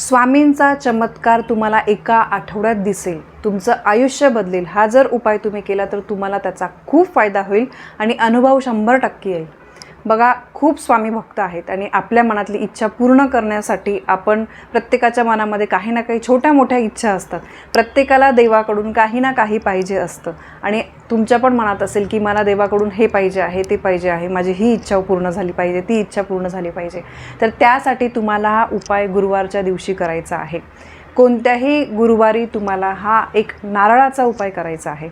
स्वामींचा चमत्कार तुम्हाला एका आठवड्यात दिसेल. तुमचं आयुष्य बदलेल. हा जर उपाय तुम्ही केला तर तुम्हाला त्याचा खूप फायदा होईल आणि अनुभव शंभर टक्के येईल. बघा खूप स्वामी भक्त आहेत आणि आपल्या मनातली इच्छा पूर्ण करण्यासाठी आपण प्रत्येकाच्या मनामध्ये काही ना काही छोट्या मोठ्या इच्छा असतात. प्रत्येकाला देवाकडून काही ना काही पाहिजे असतं. आणि तुमच्या पण मनात असेल की मला देवाकडून हे पाहिजे आहे ते पाहिजे आहे माझी ही इच्छा पूर्ण झाली पाहिजे ती इच्छा पूर्ण झाली पाहिजे. तर त्यासाठी तुम्हाला हा उपाय गुरुवारच्या दिवशी करायचा आहे. कोणत्याही गुरुवारी तुम्हाला हा एक नारळाचा उपाय करायचा आहे.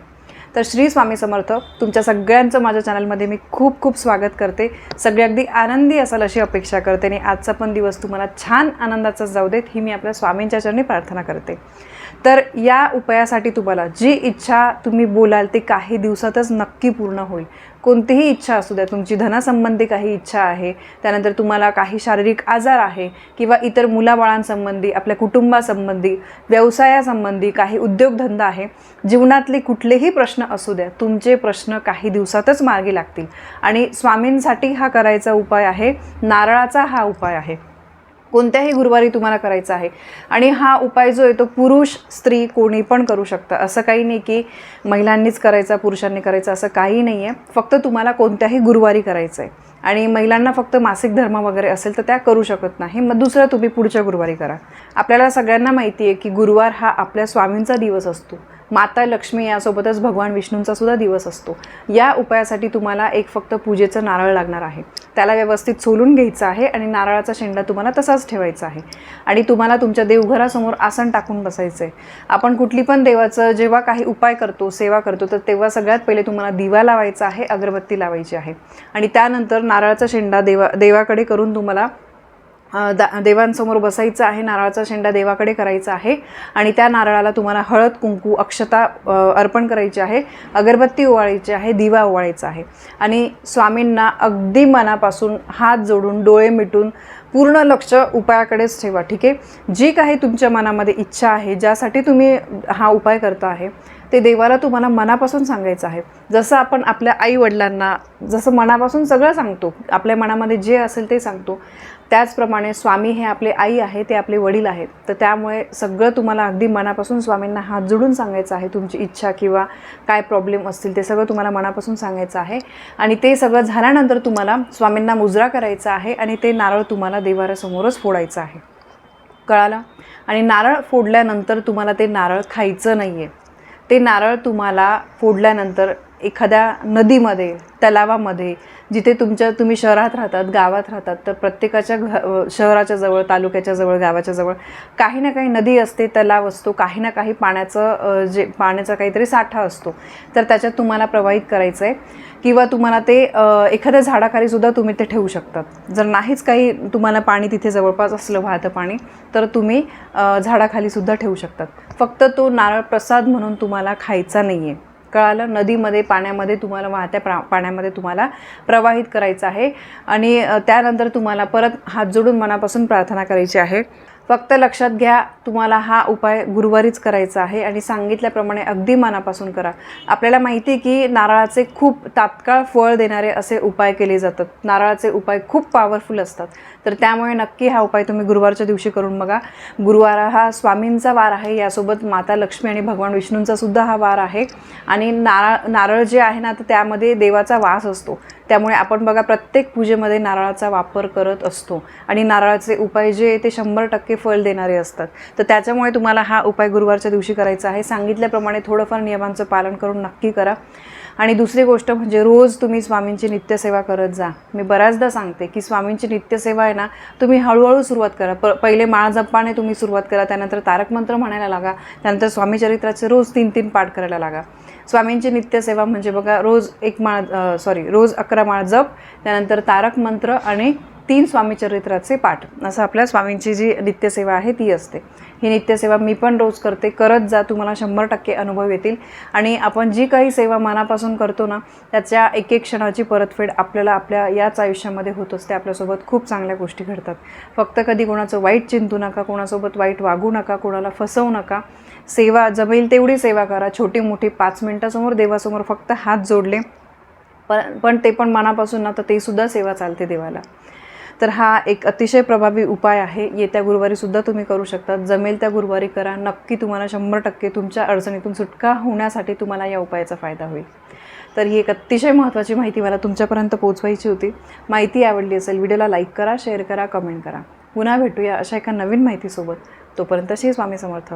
तर श्री स्वामी समर्थ तुमच्या सगळ्यांचं माझ्या चॅनलमध्ये मी खूप खूप स्वागत करते. सगळे अगदी आनंदी असाल अशी अपेक्षा करते आणि आजचा पण दिवस तुम्हाला छान आनंदाचा जाऊ देत ही मी आपल्या स्वामींच्या चरणी प्रार्थना करते. तर या उपायासाठी तुम्हाला जी इच्छा तुम्ही बोलाल ते काही दिवसातच नक्की पूर्ण होईल. कोणतीही इच्छा असू द्या तुमची धनासंबंधी काही इच्छा आहे त्यानंतर तुम्हाला काही शारीरिक आजार आहे किंवा इतर मुलाबाळांसंबंधी आपल्या कुटुंबासंबंधी व्यवसायासंबंधी काही उद्योगधंदा आहे जीवनातले कुठलेही प्रश्न असू द्या तुमचे प्रश्न काही दिवसातच मार्गी लागतील. आणि स्वामींसाठी हा करायचा उपाय आहे नारळाचा हा उपाय आहे. कोणत्याही गुरुवारी तुम्हाला करायचा आहे. आणि हा उपाय जो आहे तो पुरुष स्त्री कोणी पण करू शकतं. असं काही नाही की महिलांनीच करायचा पुरुषांनी करायचा असं काही नाही आहे. फक्त तुम्हाला कोणत्याही गुरुवारी करायचं आहे. आणि महिलांना फक्त मासिक धर्म वगैरे असेल तर त्या करू शकत नाही. मग दुसरं तुम्ही पुढच्या गुरुवारी करा. आपल्याला सगळ्यांना माहिती आहे की गुरुवार हा आपल्या स्वामींचा दिवस असतो. माता लक्ष्मी यासोबतच भगवान विष्णूंचा सुद्धा दिवस असतो. या उपायासाठी तुम्हाला एक फक्त पूजेचं नारळ लागणार आहे. त्याला व्यवस्थित सोलून घ्यायचं आहे आणि नारळाचा शेंडा तुम्हाला तसाच ठेवायचा आहे. आणि तुम्हाला तुमच्या देवघरासमोर आसन टाकून बसायचं आहे आपण कुठली पण देवाचं जेव्हा काही उपाय करतो सेवा करतो तर तेव्हा सगळ्यात पहिले तुम्हाला दिवा लावायचा आहे अगरबत्ती लावायची आहे. आणि त्यानंतर नारळाचा शेंडा देवा देवाकडे करून तुम्हाला दा देवांसमोर बसायचं आहे नारळाचा शेंडा देवाकडे करायचा आहे आणि त्या नारळाला तुम्हाला हळद कुंकू अक्षता अर्पण करायची आहे अगरबत्ती ओवाळायची आहे दिवा ओवाळायचा आहे. आणि स्वामींना अगदी मनापासून हात जोडून डोळे मिटून पूर्ण लक्ष उपायाकडेच ठेवा ठीक आहे? जी काही तुमच्या मनामध्ये इच्छा आहे ज्यासाठी तुम्ही हा उपाय करता आहे ते देवाला तुम्हाला मनापासून सांगायचं आहे. जसं आपण आपल्या आई वडिलांना जसं मनापासून सगळं सांगतो आपल्या मनामध्ये जे असेल ते सांगतो. त्याचप्रमाणे स्वामी हे आपले आई आहे ते आपले वडील आहेत. तर त्यामुळे सगळं तुम्हाला अगदी मनापासून स्वामींना हात जोडून सांगायचं आहे तुमची इच्छा किंवा काय प्रॉब्लेम असतील ते सगळं तुम्हाला मनापासून सांगायचं आहे. आणि ते सगळं झाल्यानंतर तुम्हाला स्वामींना मुजरा करायचा आहे आणि ते नारळ तुम्हाला देवाऱ्यासमोरच फोडायचं आहे. कळालं? आणि नारळ फोडल्यानंतर तुम्हाला ते नारळ खायचं नाही आहे ते नारळ तुम्हाला फोडल्यानंतर एखाद्या नदीमध्ये तलावामध्ये जिथे तुमच्या तुम्ही शहरात राहतात गावात राहतात तर प्रत्येकाच्या घ शहराच्या जवळ तालुक्याच्या जवळ गावाच्या जवळ काही ना काही नदी असते तलाव असतो काही ना काही पाण्याचं जे पाण्याचा काहीतरी साठा असतो. तर त्याच्यात तुम्हाला प्रवाहित करायचं आहे किंवा तुम्हाला ते एखाद्या झाडाखाली सुद्धा तुम्ही ते ठेवू शकतात. जर नाहीच काही तुम्हाला पाणी तिथे जवळपास असलं वाहतं पाणी तर तुम्ही झाडाखालीसुद्धा झाडाखाली सुद्धा ठेवू शकतात. फक्त तो नारळ प्रसाद म्हणून तुम्हाला खायचा नाही आहे कळालं? नदीमध्ये पाण्यामध्ये तुम्हाला वाहत्या प्रा पाण्यामध्ये तुम्हाला प्रवाहित करायचं आहे. आणि त्यानंतर तुम्हाला परत हात जोडून मनापासून प्रार्थना करायची आहे. फक्त लक्षात घ्या तुम्हाला हा उपाय गुरुवारीच करायचा आहे आणि सांगितल्याप्रमाणे अगदी मनापासून करा. आपल्याला माहिती आहे की नारळाचे खूप तात्काळ फळ देणारे असे उपाय केले जातात. नारळाचे उपाय खूप पॉवरफुल असतात. तर त्यामुळे नक्की हा उपाय तुम्ही गुरुवारच्या दिवशी करून बघा. गुरुवार हा स्वामींचा वार आहे यासोबत माता लक्ष्मी आणि भगवान विष्णूंचा सुद्धा हा वार आहे. आणि नारळ नारळ जे आहे ना तर त्यामध्ये देवाचा वास असतो. त्यामुळे आपण बघा प्रत्येक पूजेमध्ये नारळाचा वापर करत असतो. आणि नारळाचे उपाय जे आहे ते शंभर टक्के फळ देणारे असतात. तर त्याच्यामुळे तुम्हाला हा उपाय गुरुवारच्या दिवशी करायचा आहे. सांगितल्याप्रमाणे थोडंफार नियमांचं पालन करून नक्की करा. आणि दुसरी गोष्ट म्हणजे रोज तुम्ही स्वामींची नित्यसेवा करत जा. मी बऱ्याचदा सांगते की स्वामींची नित्यसेवा आहे ना तुम्ही हळूहळू सुरुवात करा. प पहिले माळ जपाने तुम्ही सुरुवात करा त्यानंतर तारक मंत्र म्हणायला लागा त्यानंतर स्वामीचरित्राचे रोज तीन तीन पाठ करायला लागा. स्वामींची नित्यसेवा म्हणजे बघा रोज एक माळ सॉरी रोज अकरा माळ जप त्यानंतर तारक मंत्र आणि तीन स्वामीचरित्राचे पाठ. असं आपल्या स्वामींची जी नित्यसेवा आहे ती असते. ही नित्यसेवा मी पण रोज करते. करत जा तुम्हाला शंभर टक्के अनुभव येतील. आणि आपण जी काही सेवा मनापासून करतो ना त्याच्या एक एक क्षणाची परतफेड आपल्याला आपल्या याच आयुष्यामध्ये होत असते. आपल्यासोबत खूप चांगल्या गोष्टी घडतात. फक्त कधी कोणाचं वाईट चिंतू नका कोणासोबत वाईट वागू नका कोणाला फसवू नका. सेवा जमेल तेवढी सेवा करा. छोटी मोठी पाच मिनटासमोर देवासमोर फक्त हात जोडले. पण पण ते पण मनापासून ना तर ते सुद्धा सेवा चालते देवाला. तर हा एक अतिशय प्रभावी उपाय आहे. येत्या गुरुवारीसुद्धा तुम्ही करू शकता. जमेल त्या गुरुवारी करा. नक्की तुम्हाला शंभर टक्के तुमच्या अडचणीतून सुटका होण्यासाठी तुम्हाला या उपायाचा फायदा होईल. तर ही एक अतिशय महत्त्वाची माहिती मला तुमच्यापर्यंत पोहोचवायची होती. माहिती आवडली असेल व्हिडिओला लाईक करा शेअर करा कमेंट करा. पुन्हा भेटूया अशा एका नवीन माहितीसोबत. तोपर्यंत श्री स्वामी समर्थ.